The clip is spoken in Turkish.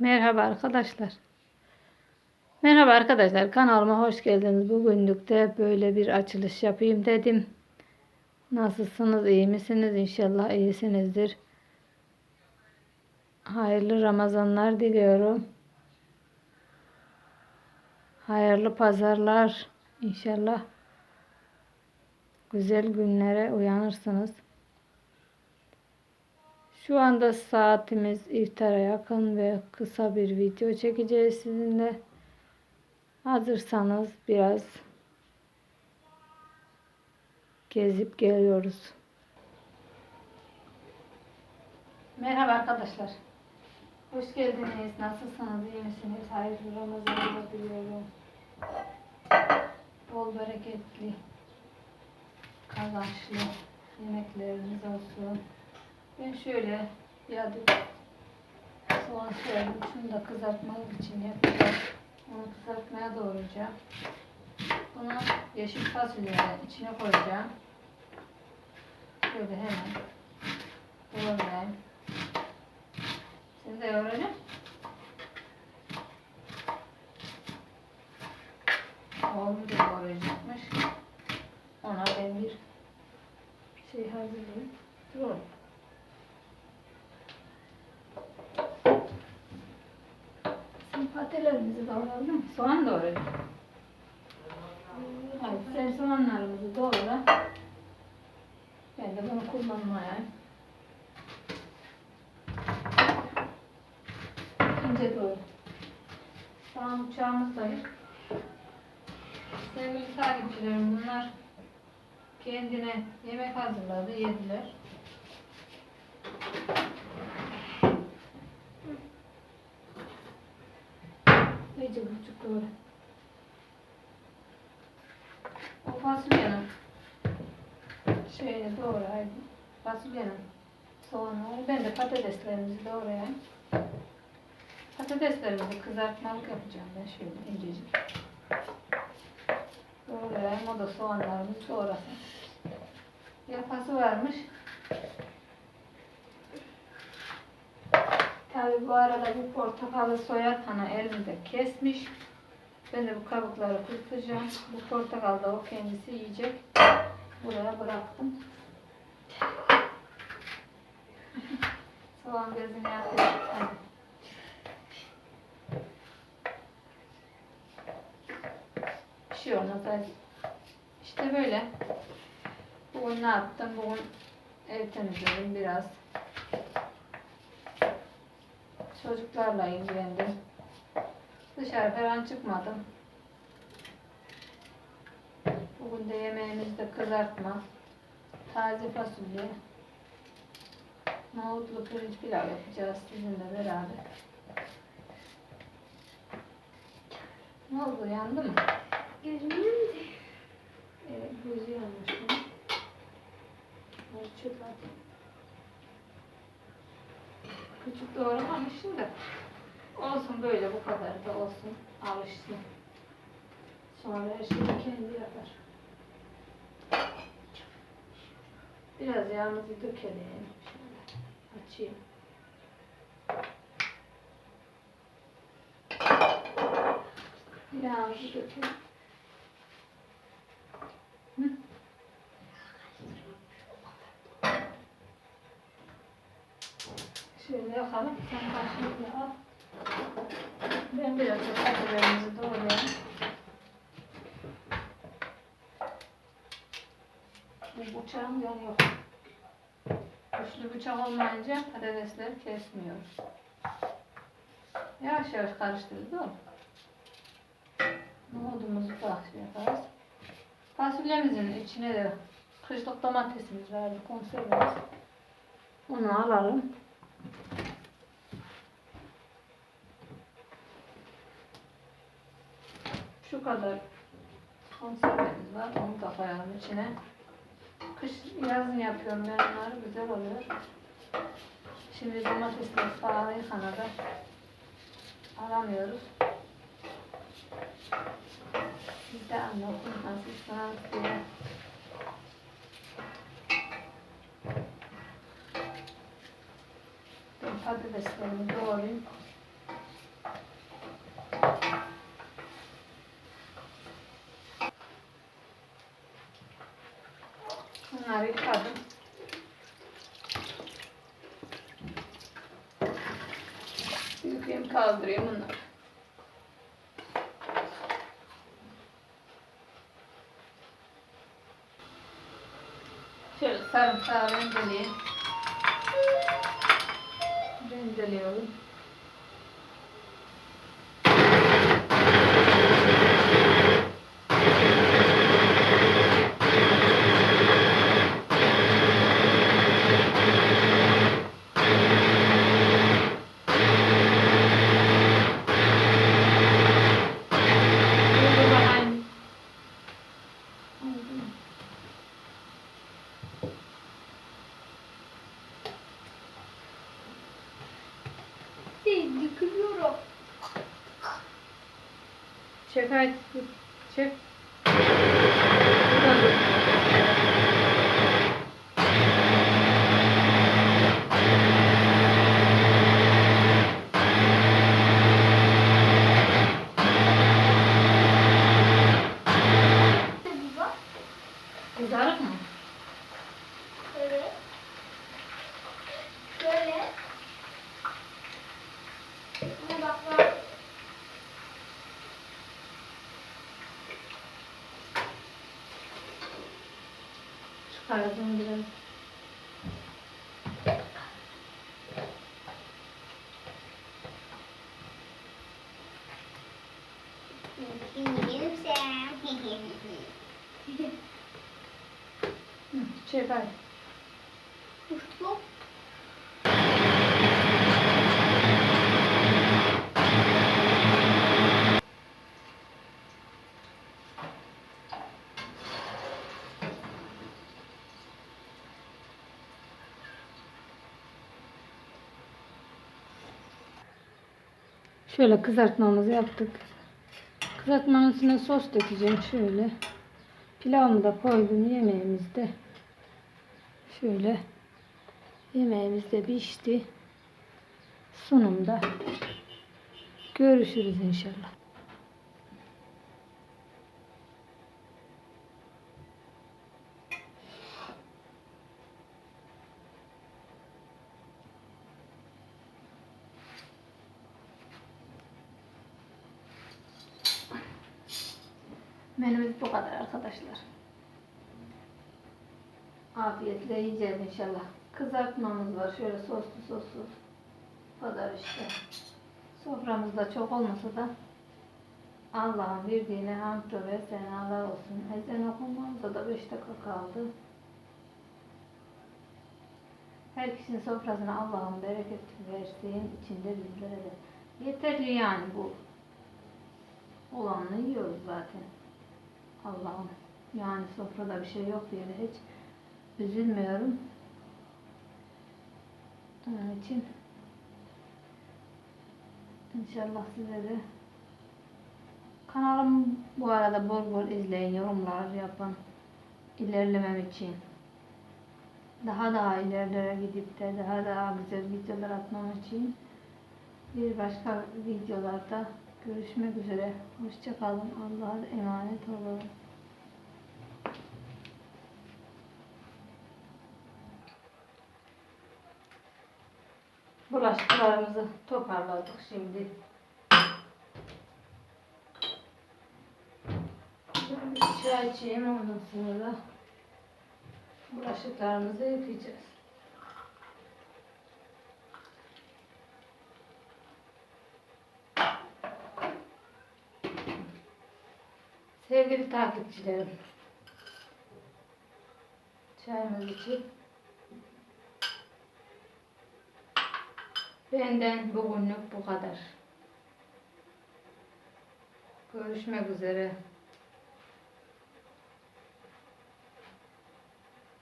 Merhaba arkadaşlar. Merhaba arkadaşlar. Kanalıma hoş geldiniz. Bugünlük de böyle bir açılış yapayım dedim. Nasılsınız? iyi misiniz? İnşallah iyisinizdir. Hayırlı Ramazanlar diliyorum. Hayırlı pazarlar. İnşallah güzel günlere uyanırsınız. Şu anda saatimiz iftara yakın ve kısa bir video çekeceğiz sizinle. Hazırsanız biraz gezip geliyoruz. Merhaba arkadaşlar. Hoş geldiniz. Nasılsınız? İyi misiniz? Hayırlı Ramazanlar diliyorum. Bol bereketli, kazançlı yemekleriniz olsun. Ben şöyle bir adet soğan soyadım. Şunu da kızartmak için yapacağım. Onu kızartmaya doğrayacağım. Bunu yeşil fasulye içine koyacağım. Şöyle hemen doğrayayım. Sen de yoğuracağım. Oğlum da doğrayacakmış. Ona ben bir şey hazırlayayım. Dur. Patelerimizi doğrayalım. Soğan doğrayalım. Hadi sen soğanlarımızı doğra. Ben de bunu kullanmaya. İnce doğru. Soğan bıçağımız da yok. Sevgili takipçilerim bunlar kendine yemek hazırladı, yediler. İyice buçuk doğru. O fasulyenin şeyini doğrayayım. Fasulyenin soğanları. Ben de patateslerimizi doğrayayım. Patateslerimizi kızartmalık yapacağım ben şöyle incecik. Doğrayayım. O da soğanlarımızı doğrasın. Yapası varmış. Bu arada bu portakalı soyarken elimde kesmiş. Ben de bu kabukları kırpacağım. Bu portakal da o kendisi yiyecek. Buraya bıraktım. Soğan bezini yapıyorum. Bir şey olmaz. İşte böyle. Bugün ne yaptım? Bugün ev temizledim biraz. Çocuklarla ilgilendim. Dışarı falan çıkmadım. Bugün de yemeğimizde kızartma, taze fasulye, nohutlu pirinç pilav yapacağız sizinle beraber. Ne oldu yandı mı? Mu? Evet gözü yanmış. Çöp Küçük doğramamışım da. Olsun böyle bu kadar da olsun. Alışsın. Sonra her şeyi kendi yapar. Biraz yağımızı dökelim. Şöyle açayım. Yağımızı dökelim. Şöyle yakalım. Sen karşılıklı al. Ben biraz da patatelerimizi doğrayayım. Bu bıçağım yanıyor. Güçlü bıçak olmayınca patatesleri kesmiyor. Yavaş yavaş karıştırırız değil mi? Nohudumuzu da şey yaparız. Fasulyemizin içine de kışlık domatesimiz vardı, konservemiz. Onu alalım. Şu kadar konservemiz var. Onu da koyalım içine. Kış yazın yapıyorum ben onları. Güzel oluyor. Şimdi domatesler falan yıkanadı. Alamıyoruz. Biz de anlattım nasıl diye. patateslerimi doğrayayım. Bunları yıkadım. Yıkayayım kaldırayım bunları. Şöyle sarımsağı rendeleyeyim. 没。Çek hadi. dur, Çek. Buradan dur. Ne bu bak? Kızarık mı? Evet. Böyle. Buna bak bak. Çıkardım biraz. Şimdi gelirse. Şöyle kızartmamızı yaptık. Kızartmanın üstüne sos dökeceğim şöyle. Pilavımı da koydum yemeğimizde. Şöyle yemeğimiz de pişti. Sunumda görüşürüz inşallah. Menümüz bu kadar arkadaşlar. Afiyetle yiyeceğiz inşallah. Kızartmamız var. Şöyle soslu soslu. Bu kadar işte. Soframızda çok olmasa da Allah'ın verdiğine hamd ve senalar olsun. Ezan okunmamıza da 5 dakika kaldı. Her kişinin sofrasına Allah'ın bereket versin. içinde bizlere de. Yeterli yani bu. Olanını yiyoruz zaten. Allah'ım. Yani sofrada bir şey yok diye de hiç üzülmüyorum. Onun için inşallah size de kanalımı bu arada bol bol izleyin, yorumlar yapın. ilerlemem için. Daha daha ilerlere gidip de daha daha güzel videolar atmam için bir başka videolarda görüşmek üzere. Hoşçakalın. Allah'a emanet olun. Bulaşıklarımızı toparladık şimdi. Çay içeyim ondan sonra bulaşıklarımızı yıkayacağız. Sevgili takipçilerim. Çayımız için benden bugünlük bu kadar. Görüşmek üzere.